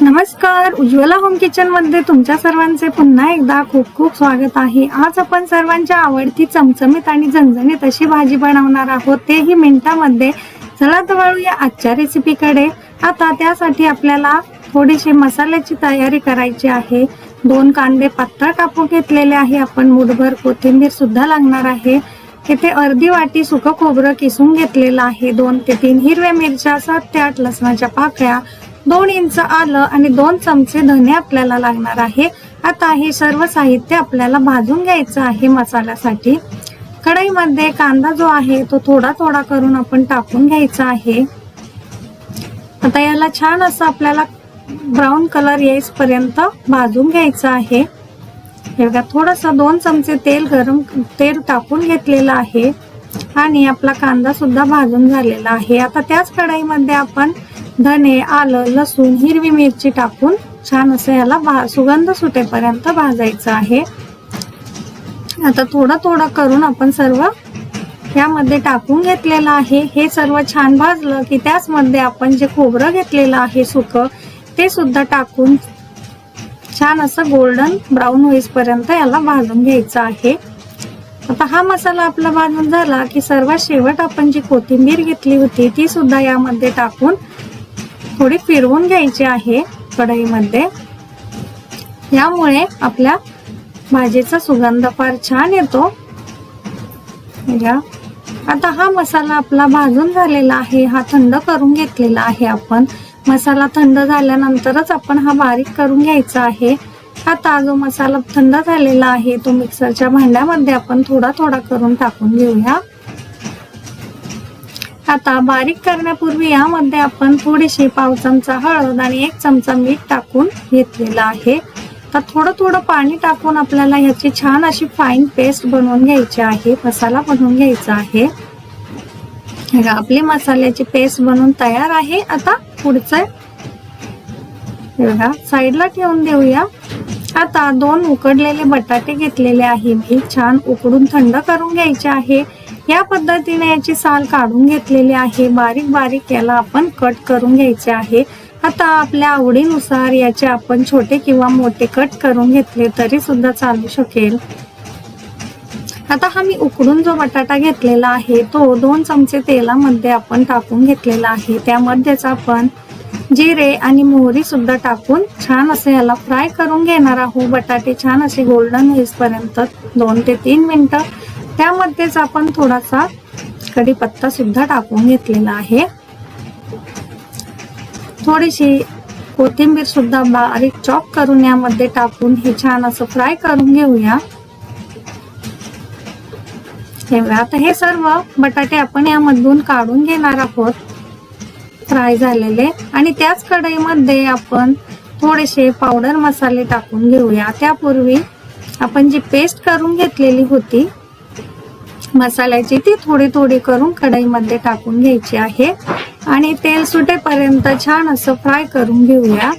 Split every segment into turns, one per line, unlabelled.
नमस्कार. उज्ज्वला होम किचनमध्ये तुमच्या सर्वांचे पुन्हा एकदा खूप खूप स्वागत आहे. आज आपण सर्वांच्या आवडती चमचमीत आणि झणझणीत अशी भाजी बनवणार आहोत. तेही मिनिटामध्ये. चला तर वळूया आजच्या रेसिपीकडे आता त्यासाठी आपल्याला थोडीशी मसाल्याची तयारी करायची आहे. दोन कांदे पातळ कापून घेतलेले आहे. आपण मुठभर कोथिंबीर सुद्धा लागणार आहे. इथे अर्धी वाटी सुकं खोबरं किसून घेतलेलं आहे. दोन ते तीन हिरव्या मिरच्या सात ते आठ लसणाच्या पाकळ्या दोन इंच आलं आणि दोन चमचे धने आपल्याला लागणार आहे. आता हे सर्व साहित्य आपल्याला भाजून घ्यायचं आहे मसाल्यासाठी. कढईमध्ये कांदा जो आहे तो थोडा थोडा करून आपण टाकून घ्यायचा आहे. आता याला छान असं आपल्याला ब्राऊन कलर येईपर्यंत भाजून घ्यायचं आहे. हे बघा थोडंसं दोन चमचे तेल गरम तेल टाकून घेतलेलं आहे. आणि आपला कांदा सुद्धा भाजून झालेला आहे. आता त्याच कढईमध्ये आपण धने आलं लसूण हिरवी मिरची टाकून छान असं याला भा सुगंध सुटेपर्यंत भाजायचं आहे. आता थोडं थोडं करून आपण सर्व यामध्ये टाकून घेतलेलं आहे. हे सर्व छान भाजलं की त्याचमध्ये आपण जे खोबरं घेतलेलं आहे सुकं ते सुद्धा टाकून छान असं गोल्डन ब्राऊन होईपर्यंत याला भाजून घ्यायचं आहे. आता हा मसाला आपला भाजून झाला की सर्वात शेवट आपण जी कोथिंबीर घेतली होती ती सुद्धा यामध्ये टाकून थोडी फिरवून घ्यायची आहे कढईमध्ये. यामुळे आपल्या भाजीचा सुगंध फार छान येतो. या. आता हा मसाला आपला भाजून झालेला आहे हा थंड करून घेतलेला आहे आपण. मसाला थंड झाल्यानंतरच आपण हा बारीक करून घ्यायचा आहे. आता जो मसाला थंड झालेला आहे तो मिक्सरच्या भांड्यामध्ये आपण थोडा थोडा करून टाकून घेऊया. आता बारीक करण्यापूर्वी यामध्ये आपण थोडीशी पाव चमचा हळद आणि एक चमचा मीठ टाकून घेतलेला आहे. तर थोडं थोडं पाणी टाकून आपल्याला ह्याची छान अशी फाईन पेस्ट बनवून घ्यायची आहे. मसाला बनवून घ्यायचा आहे. आपली मसाल्याची पेस्ट बनवून तयार आहे. आता पुढचं बघा साईडला ठेवून देऊया. आता दोन उकडलेले बटाटे घेतलेले आहे. मी छान उकडून थंड करून घ्यायचे आहे. या पद्धतीने याची साल काढून घेतलेली आहे. बारीक बारीक याला आपण कट करून घ्यायचे आहे. आता आपल्या आवडीनुसार याचे आपण छोटे किंवा मोठे कट करून घेतले तरी सुद्धा चालू शकेल. आता हा मी उकडून जो बटाटा घेतलेला आहे तो दोन चमचे तेलामध्ये आपण टाकून घेतलेला आहे. त्यामध्येच आपण जिरे आणि मोहरी सुद्धा टाकून छान असे याला फ्राय करून घेणार आहोत. बटाटे छान असे गोल्डन होईपर्यंत दोन ते तीन मिनटं. त्यामध्येच आपण थोडासा कढीपत्ता सुद्धा टाकून घेतलेला आहे. थोडीशी कोथिंबीर सुद्धा बारीक चॉप करून यामध्ये टाकून हे छान असं फ्राय करून घेऊया. हे आता हे सर्व बटाटे आपण यामधून काढून घेणार आहोत. फ्राय झालेले. आणि त्याच कढईमध्ये आपण थोडेसे पावडर मसाले टाकून घेऊया. त्यापूर्वी आपण जी पेस्ट करून घेतलेली होती मसाल्याची ती थोडी थोडी करून कढईमध्ये टाकून घ्यायची आहे. आणि तेल सुटेपर्यंत छान असं फ्राय करून घेऊया.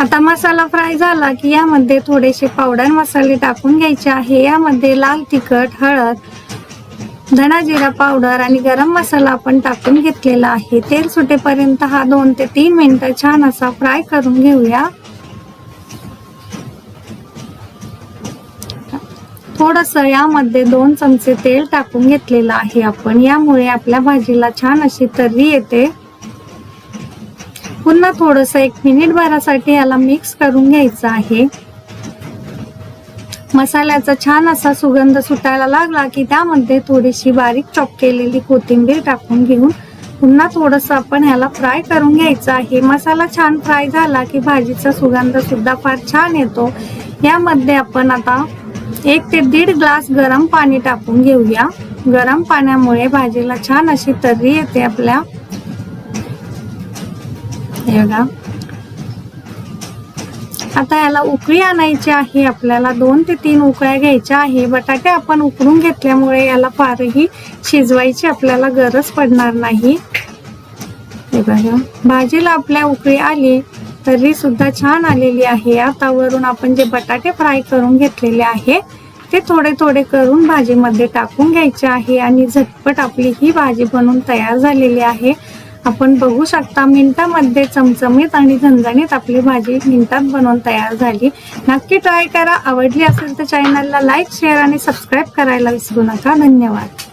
आता मसाला फ्राय झाला की यामध्ये थोडेसे पावडर मसाले टाकून घ्यायचे आहे. यामध्ये लाल तिखट हळद धना जिरा पावडर आणि गरम मसाला आपण टाकून घेतलेला आहे. तेल सुटेपर्यंत हा दोन ते तीन मिनिटं छान असा फ्राय करून घेऊया. थोडस यामध्ये दोन चमचे तेल टाकून घेतलेलं आहे आपण. यामुळे आपल्या भाजीला छान अशी तर्री येते. पुन्हा थोडस एक मिनिट भरासाठी याला मिक्स करून घ्यायचं आहे. मसाल्याचा छान असा सुगंध सुटायला लागला की त्यामध्ये थोडीशी बारीक चॉप केलेली कोथिंबीर टाकून घेऊन पुन्हा थोडस आपण ह्याला फ्राय करून घ्यायचं आहे. मसाला छान फ्राय झाला की भाजीचा सुगंध सुद्धा फार छान येतो. यामध्ये आपण आता एक ते दीड ग्लास गरम पाणी टाकून घेऊया. गरम पाण्यामुळे भाजीला छान अशी तर्री येते आपल्या. हे बघा. आता याला उकळी आणायची आहे. आपल्याला दोन ते तीन उकळ्या घ्यायच्या आहे. बटाटे आपण उकळून घेतल्यामुळे याला फारही शिजवायची आपल्याला गरज पडणार नाही. हे बघा. भाजीला आपल्या उकळी आली तरी सुद्धा छान आलेली आहे. आता वरून आपण जे बटाटे फ्राय करून घेतलेले आहे ते थोडे थोडे करून भाजीमध्ये टाकून घ्यायचे आहे आणि झटपट आपली ही भाजी बनवून तयार झालेली आहे. आपण बघू शकता मिनिटामध्ये चमचमीत आणि झणझणीत आपली भाजी मिनिटात बनवून तयार झाली. नक्की ट्राय करा. आवडली असेल तर चॅनलला लाईक शेअर आणि सबस्क्राईब करायला विसरू नका. धन्यवाद.